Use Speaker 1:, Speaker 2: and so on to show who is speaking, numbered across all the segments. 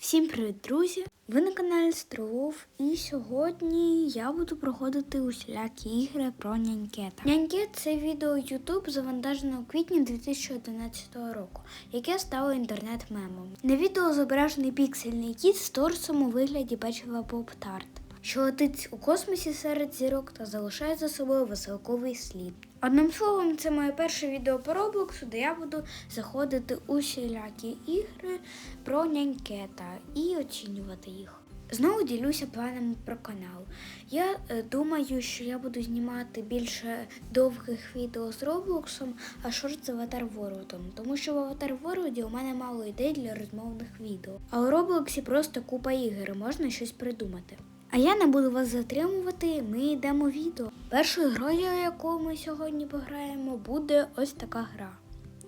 Speaker 1: Всім привіт, друзі! Ви на каналі Стролов, і сьогодні я буду проходити усілякі ігри про нянькета. Нянькет це відео YouTube завантажено у квітні 2011 року, яке стало інтернет-мемом. На відео зображений піксельний кіт з торсом у вигляді печива поп тарт що летить у космосі серед зірок та залишає за собою веселковий слід. Одним словом, це моє перше відео по Роблоксу, де я буду заходити у всілякі ігри про нянькета і оцінювати їх. Знову ділюся планами про канал. Я е, думаю, що я буду знімати більше довгих відео з Роблоксом, а шорт з Аватар Воротом, тому що в Аватар Вороді у мене мало ідей для розмовних відео. А у Роблоксі просто купа ігор, можна щось придумати. А я не буду вас затримувати, ми йдемо відео. Першою грою, яку ми сьогодні пограємо, буде ось така гра.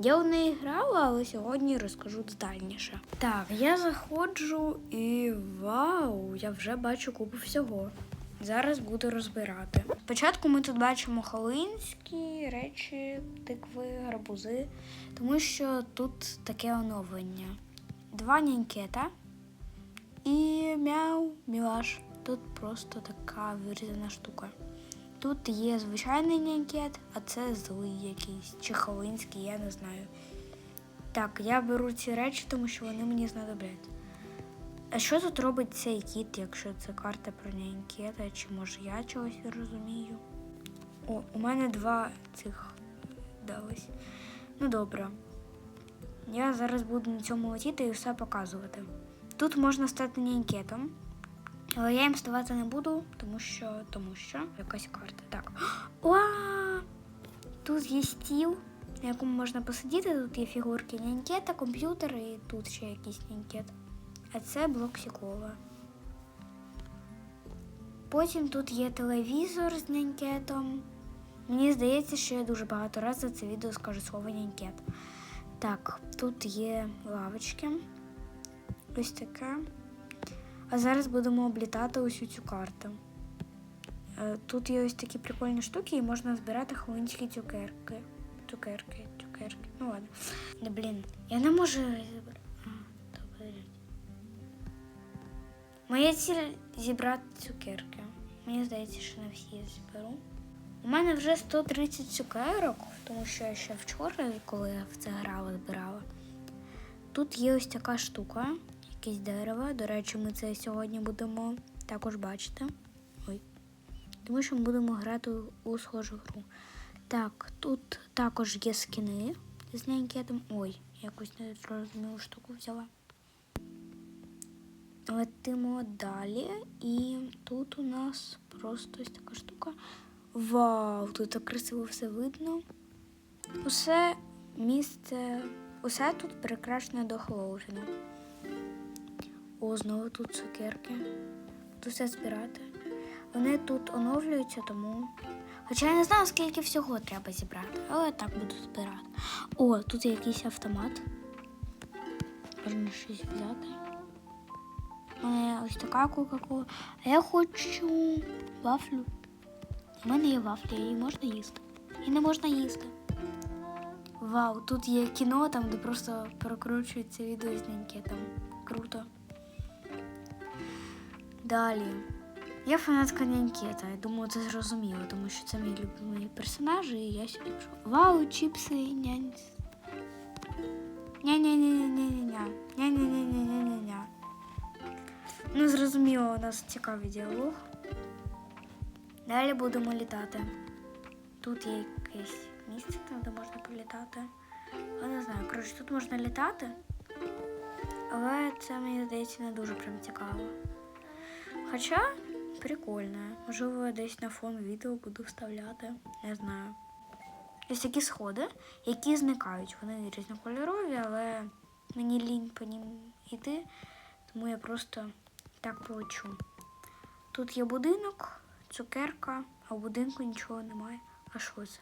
Speaker 1: Я у неї грала, але сьогодні розкажу детальніше. Так, я заходжу і вау, я вже бачу купу всього. Зараз буду розбирати. Спочатку ми тут бачимо халинські речі, тикви, гарбузи, тому що тут таке оновлення. Два нянькета і мяу, мілаш. Тут просто така вирізана штука. Тут є звичайний нянькет, а це злий якийсь, чи халинський, я не знаю. Так, я беру ці речі, тому що вони мені знадобляться. А що тут робить цей кіт, якщо це карта про нянькета, чи може я чогось розумію? О, у мене два цих дались. Ну добре. Я зараз буду на цьому летіти і все показувати. Тут можна стати нянькетом. Але я їм ставати не буду, тому що тому що якась карта. Так. О! Тут є стіл, на якому можна посидіти. Тут є фігурки нянькета, комп'ютер і тут ще якийсь нянькет. А це блок Сікова. Потім тут є телевізор з нянькетом. Мені здається, що я дуже багато разів за це відео скажу слово нянькет. Так, тут є лавочки. Ось таке. А зараз будемо облітати усю цю карту. Е, Тут є ось такі прикольні штуки, і можна збирати хвилинські цукерки. Цукерки, цукерки. Ну ладно. Да, блін, я не можу зібрати. Моя ціль зібрати цукерки. Мені здається, що не всі я зберу. У мене вже 130 цукерок, тому що я ще вчора, коли я в це грала, збирала. Тут є ось така штука якесь дерево. До речі, ми це сьогодні будемо також бачити. Ой. Тому що ми будемо грати у схожу гру. Так, тут також є скини з нянькетом. Ой, якусь незрозумілу штуку взяла. Летимо далі, і тут у нас просто ось така штука. Вау, тут так красиво все видно. Усе місце, усе тут прикрашене до Хеллоуіну. О, знову тут цукерки. Тут все збирати. Вони тут оновлюються, тому. Хоча я не знаю, скільки всього треба зібрати, але так буду збирати. О, тут є якийсь автомат. Можна щось взяти. У мене ось така кока-кола. А я хочу вафлю. У мене є вафля, її можна їсти. І не можна їсти. Вау, тут є кіно, там, де просто прокручується відео з нянькетом. Круто. Далі. Я фанатка нянькета. Я думаю, це зрозуміло, тому що це мій любимий персонаж, і я сюди пішов. Вау, чіпси, нянь. Ня-ня-ня-ня-ня-ня. Ня-ня-ня-ня-ня-ня. Ну, зрозуміло, у нас цікавий діалог. Далі будемо літати. Тут є якесь місце, там, де можна політати. Я не знаю, коротше, тут можна літати, але це мені здається не дуже прям цікаво. Хоча прикольно. Можливо, десь на фон відео буду вставляти. Не знаю. Ось такі сходи, які зникають. Вони різнокольорові, але мені лінь по ним йти, тому я просто так полечу. Тут є будинок, цукерка, а в будинку нічого немає. А що це?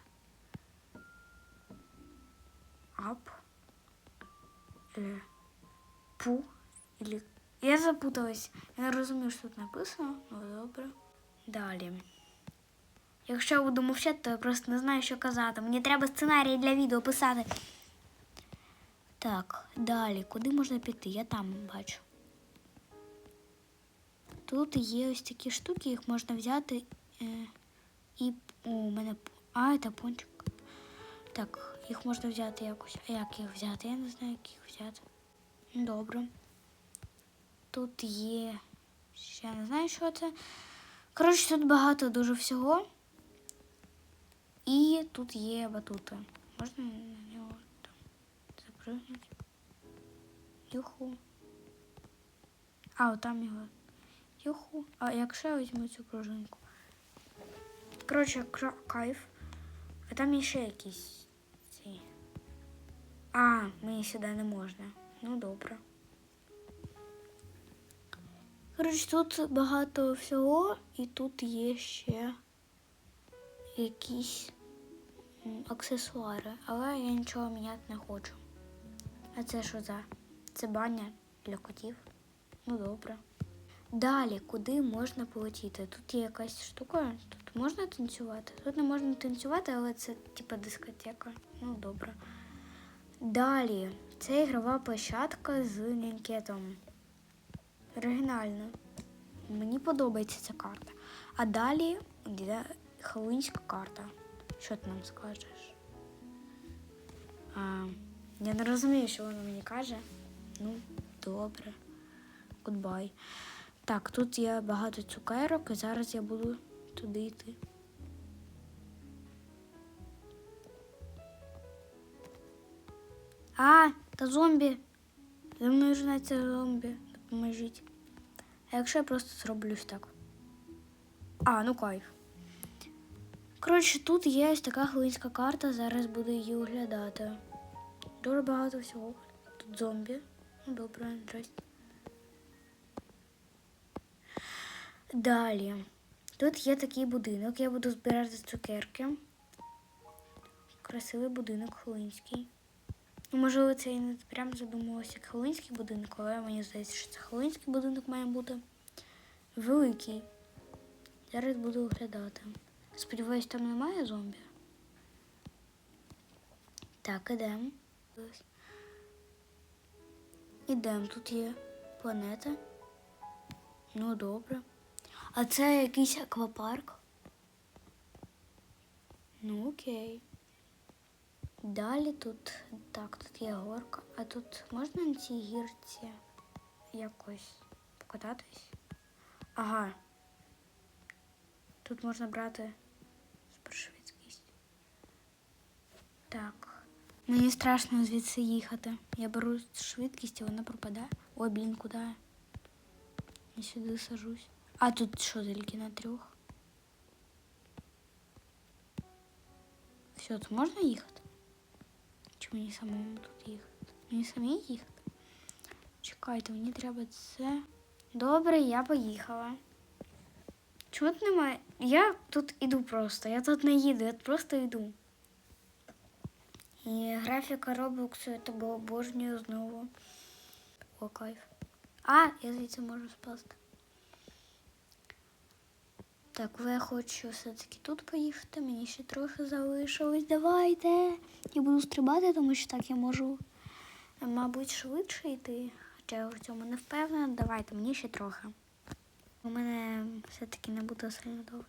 Speaker 1: Ап. Пу. Или я запуталась. Я не розумію, що тут написано, але добре. Далі. Якщо я буду мовчати, то я просто не знаю, що казати. Мені треба сценарій для відео писати. Так, далі. Куди можна піти? Я там бачу. Тут є ось такі штуки, їх можна взяти е, і. О, у мене. А, це пончик. Так, їх можна взяти якось. А як їх взяти? Я не знаю, як їх взяти. Добре. Тут є. Ще не знаю, що це. Коротше, тут багато дуже всього. І тут є батути. Можна на нього там запрыгнути. Юху. А, отам його. Юху. А якщо я візьму цю пружинку? Коротше, кайф. А там є ще якісь ці. А, мені сюди не можна. Ну добре. Коротше, тут багато всього, і тут є ще якісь аксесуари, але я нічого міняти не хочу. А це що за? Це баня для котів. Ну добре. Далі, куди можна полетіти? Тут є якась штука, тут можна танцювати. Тут не можна танцювати, але це типа дискотека. Ну добре. Далі, це ігрова площадка з нянькетом. Оригінально. Мені подобається ця карта. А далі йде Хеллоуінська карта. Що ти нам скажеш? А, я не розумію, що вона мені каже. Ну, добре. Гудбай. Так, тут є багато цукерок, і зараз я буду туди йти. А, та зомбі. За мною женеться зомбі. Допоможіть. А якщо я просто зроблю ось так? А, ну кайф. Коротше, тут є ось така хвилинська карта, зараз буду її оглядати. Дуже багато всього. Тут зомбі. Ну, добре, здрасте. Далі. Тут є такий будинок. Я буду збирати цукерки. Красивий будинок хвилинський. Ну, можливо, це і не прям задумувався як хвилинський будинок, але мені здається, що це хвилинський будинок має бути великий. Зараз буду оглядати. Сподіваюсь, там немає зомбі. Так, ідемо. Ідемо, тут є планета. Ну, добре. А це якийсь аквапарк. Ну, окей. Далі тут так, тут є горка, а тут можна на цій гірці якось покататись? Ага. Тут можна брати супершвидкість. Так. Мені страшно звідси їхати. Я беру швидкість, і вона пропадає. Ой, блін, куди? я? Сюди сажусь. А тут що, тільки на трьох? Все, тут можна їхати? Чи мені самому тут їхати? Мені самі їхати? Чекайте, мені треба це. Добре, я поїхала. Чому тут немає? Я тут іду просто. Я тут не їду, я просто йду. І графіка Роблоксу я тебе обожнюю знову. О, кайф. А, я звідси можу спасти. Так, я хочу все-таки тут поїхати. Мені ще трохи залишилось. Давайте. Я буду стрибати, тому що так я можу, мабуть, швидше йти. Хоча я в цьому не впевнена. Давайте, мені ще трохи. У мене все-таки не буде сильно довго.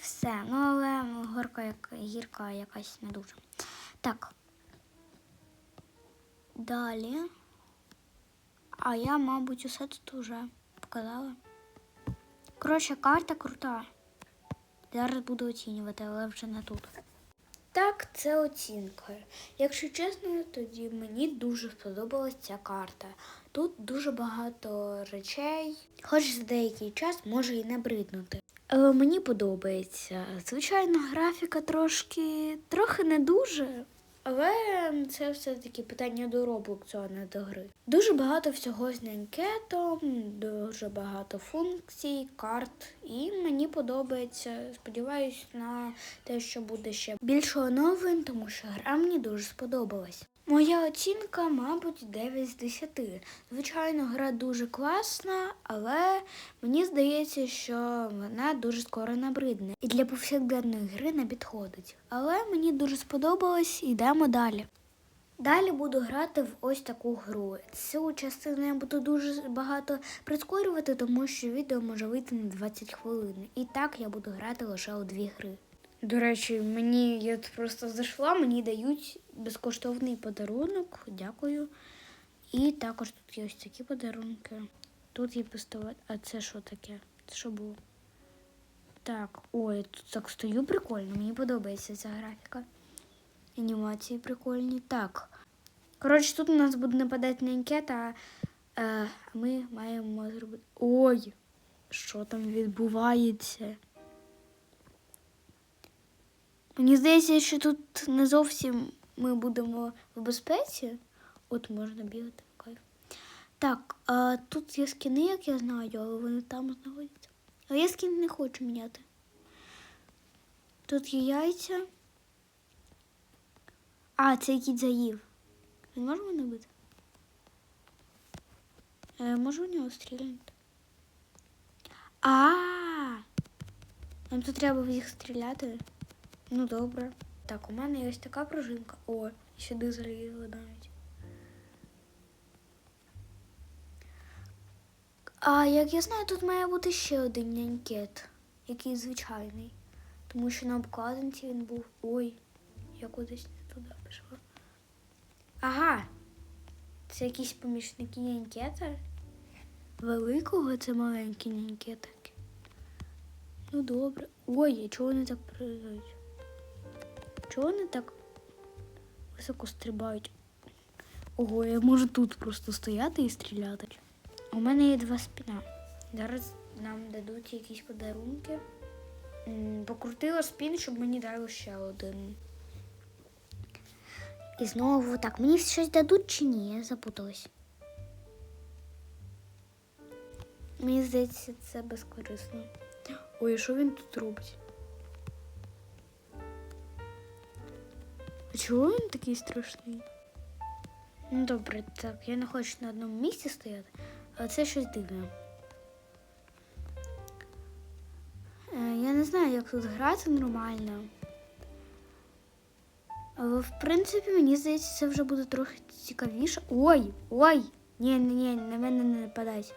Speaker 1: Все, ну але горка як гірка якась не дуже. Так. Далі. А я, мабуть, усе тут вже показала. Коротше, карта крута. Зараз буду оцінювати, але вже не тут. Так, це оцінка. Якщо чесно, тоді мені дуже сподобалась ця карта. Тут дуже багато речей, хоч за деякий час може і набриднути. Але мені подобається. Звичайно, графіка трошки трохи не дуже. Але це все-таки питання до Роблоксу, а не до гри. Дуже багато всього з нянькетом, дуже багато функцій, карт. І мені подобається. Сподіваюсь на те, що буде ще більше оновлень, тому що гра мені дуже сподобалась. Моя оцінка, мабуть, 9 з 10. Звичайно, гра дуже класна, але мені здається, що вона дуже скоро набридне. І для повсякденної гри не підходить. Але мені дуже сподобалось, ідемо далі. Далі буду грати в ось таку гру. Цю частину я буду дуже багато прискорювати, тому що відео може вийти на 20 хвилин. І так я буду грати лише у дві гри. До речі, мені я просто зайшла, мені дають безкоштовний подарунок. Дякую. І також тут є ось такі подарунки. Тут є пістолет. А це що таке? Це що було? Так, ой, я тут так стою прикольно, мені подобається ця графіка. Анімації прикольні. Так. Коротше, тут у нас буде нападати на анкета, а е, ми маємо зробити. Ой! Що там відбувається? Мені здається, що тут не зовсім ми будемо в безпеці. От можна бігати кайф. Так, а тут є скіни, як я знаю, але вони там знаходяться. Але я скін не хочу міняти. Тут є яйця. А, це кіт заїв. Він може мене бити? Е, можу в нього стріляти? А, нам тут треба в їх стріляти. Ну добре. Так, у мене є ось така пружинка. О, сюди залізли навіть. А як я знаю, тут має бути ще один нянькет, який звичайний. Тому що на обкладинці він був. Ой, я кудись не туди пішла. Ага. Це якісь помічники нянькета. Великого це маленькі нянькетики. Ну добре. Ой, а чого вони так пригають? Чого вони так високо стрибають? Ого, я можу тут просто стояти і стріляти. У мене є два спіна. Зараз нам дадуть якісь подарунки. Покрутила спін, щоб мені дали ще один. І знову так, мені щось дадуть чи ні? Я запуталась. Мені здається, це безкорисно. Ой, а що він тут робить? А чого він такий страшний? Ну добре, так, я не хочу на одному місці стояти, але це щось дивне. Е, Я не знаю, як тут грати нормально. Але в принципі, мені здається, це вже буде трохи цікавіше. Ой, ой! Ні, ні, ні, на мене не нападайте.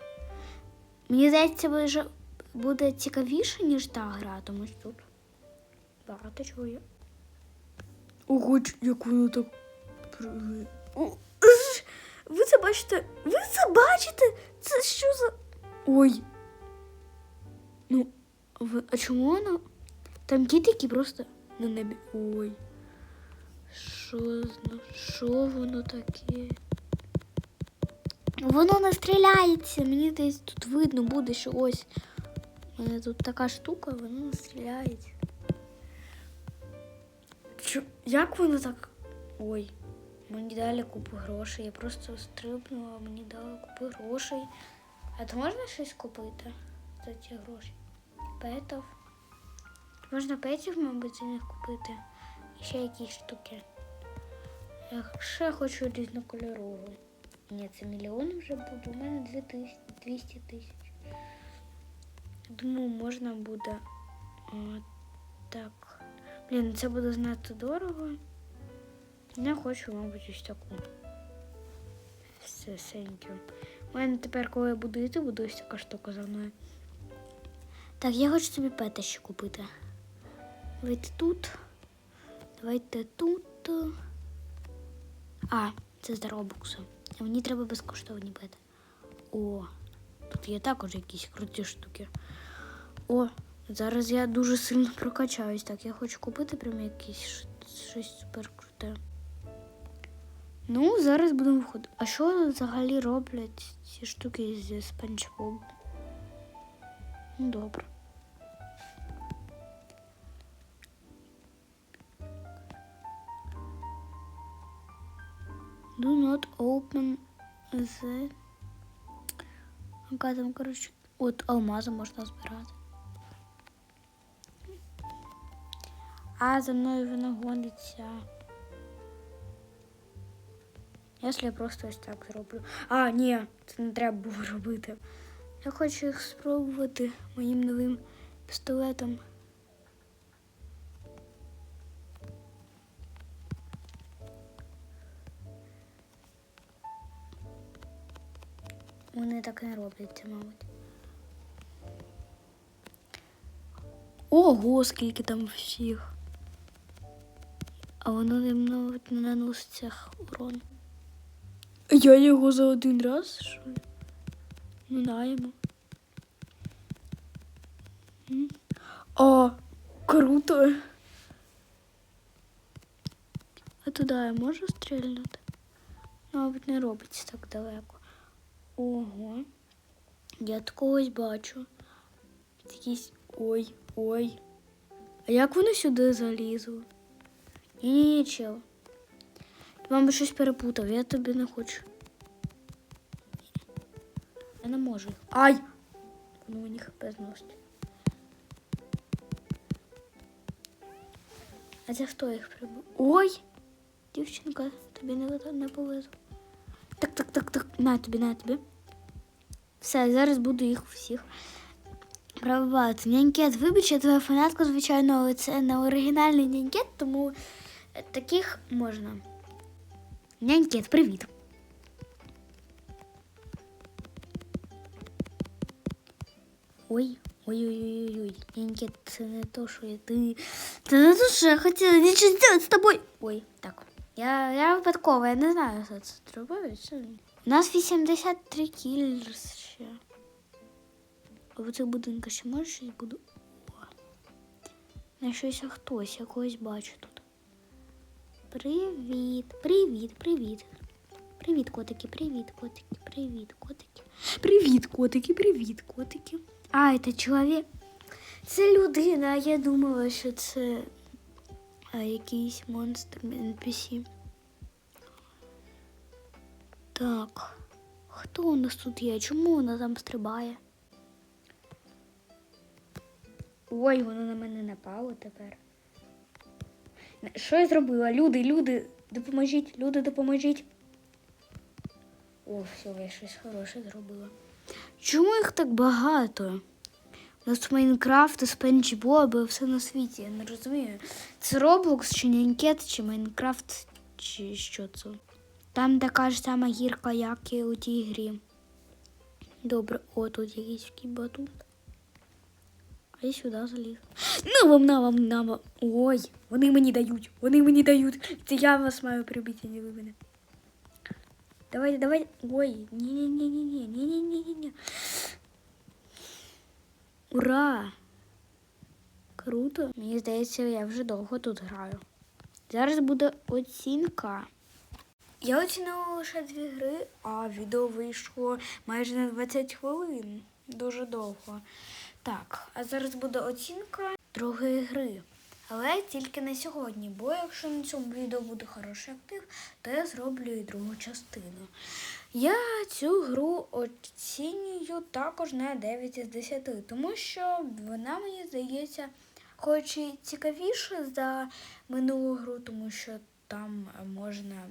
Speaker 1: Мені здається, вже буде цікавіше, ніж та гра, тому що тут багато чого є. Ого, як воно так! Ви це бачите? Ви це бачите? Це що за. Ой. Ну, ви... а чому воно? Там кіт, який просто на небі. Ой. Що зна- що воно таке? Воно не стріляється. Мені десь тут видно буде, що ось. У мене тут така штука, воно не стріляється. Чо, як воно так? Ой, мені дали купу грошей. Я просто стрибнула, мені дали купу грошей. А то можна щось купити за ці гроші? Петів. Можна петів, мабуть, за них купити. І ще якісь штуки. Я ще хочу різнокольорову. Ні, це мільйон вже буде. У мене 200 тисяч. Думаю, можна буде. О, так. Блін, це буде знато дорого. Я хочу, мабуть, ось таку. Все, thank. У мене тепер, коли я буду йти, буде ось така штука за мною. Так, я хочу собі пета ще купити. Давайте тут. Давайте тут. А, це з Робоксу. А мені треба безкоштовні пети. О, тут є також якісь круті штуки. О, зараз я дуже сильно прокачаюсь. Так, я хочу купити прям якісь щось супер круте. Ну, зараз будемо виходити. А що взагалі роблять ці штуки зі Спанч Боб? Ну, добре. Do not open the... Яка там, коротше, от алмази можна збирати. А, за мною вона гониться. Якщо я просто ось так зроблю. А, ні, це не треба було робити. Я хочу їх спробувати моїм новим пістолетом. Вони так не робляться, мабуть. Ого, скільки там всіх. А воно не наноситься урон. Я його за один раз, що? ли? Ну, даємо. О, круто. А туди я можу стрільнути? Мабуть, не робиться так далеко. Ого. Я такогось бачу. Якийсь. Ой, ой. А як вони сюди залізли? Ні, чел. Ти, мабуть, щось перепутав, я тобі не хочу. Я не можу. їх. Ай! Ну, мені хп зносить. А це хто їх прибив? Ой! Дівчинка, тобі не, не повезло. Так, так, так, так. На тобі, на тобі. Все, зараз буду їх всіх пробивати. Нянькет, вибач, я твоя фанатка, звичайно, але це не оригінальний нянькет, тому таких можна. Нянькет, привіт. Ой, ой-ой-ой-ой, нянькет, це не то, що я ти. Це не то, що я хотіла нічого зробити з тобою. Ой, так. Я, я випадково, я не знаю, що це зробив. Це... У нас 83 кілерс ще. А в цих будинках ще може щось буду. О. На щось хтось, я когось бачу тут. Привіт, привіт, привіт. Привіт, котики, привіт, котики, привіт, котики. Привіт, котики, привіт, котики. А, це чоловік. Це людина, я думала, що це а, якийсь монстр NPC. Так. Хто у нас тут є? Чому вона там стрибає? Ой, воно на мене напало тепер. Що я зробила? Люди, люди, допоможіть, люди, допоможіть. О, все, я щось хороше зробила. Чому їх так багато? У нас Майнкрафт, Спенч Боб, все на світі, я не розумію. Це Роблокс, чи Нянькет, чи Майнкрафт, чи що це? Там така ж сама гірка, як і у тій грі. Добре, о, тут якийсь батут. Я сюди заліз. На вам, на вам, на вам. Ой, вони мені дають, вони мені дають. Це я вас маю прибити, не ви мене. Давайте, давайте. Ой, ні-ні-ні-ні-ні, ні-ні-ні-ні. Ура! Круто. Мені здається, я вже довго тут граю. Зараз буде оцінка. Я оцінила лише дві гри, а відео вийшло майже на 20 хвилин. Дуже довго. Так, а зараз буде оцінка другої гри. Але тільки на сьогодні, бо якщо на цьому відео буде хороший актив, то я зроблю і другу частину. Я цю гру оцінюю також на 9 із 10, тому що вона мені здається, хоч і цікавіше за минулу гру, тому що там можна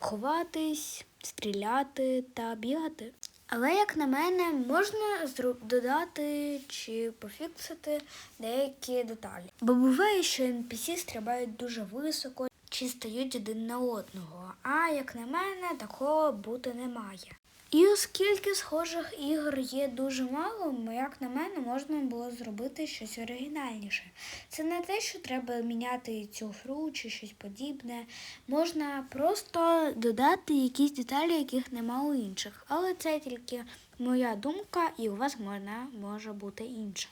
Speaker 1: ховатись, стріляти та бігати. Але, як на мене, можна додати чи пофіксити деякі деталі. Бо буває, що NPC стрибають дуже високо чи стають один на одного. А як на мене, такого бути не має. І оскільки схожих ігор є дуже мало, як на мене, можна було зробити щось оригінальніше. Це не те, що треба міняти цю гру чи щось подібне. Можна просто додати якісь деталі, яких нема у інших. Але це тільки моя думка, і у вас можна може бути інша.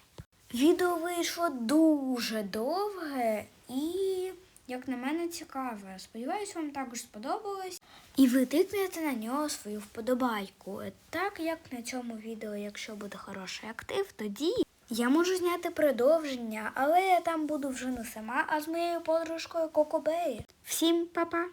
Speaker 1: Відео вийшло дуже довге і, як на мене, цікаве. Сподіваюсь, вам також сподобалось. І ви тикнете на нього свою вподобайку. Так як на цьому відео, якщо буде хороший актив, тоді я можу зняти продовження, але я там буду вже не сама, а з моєю подружкою Кокобеї. Всім па-па!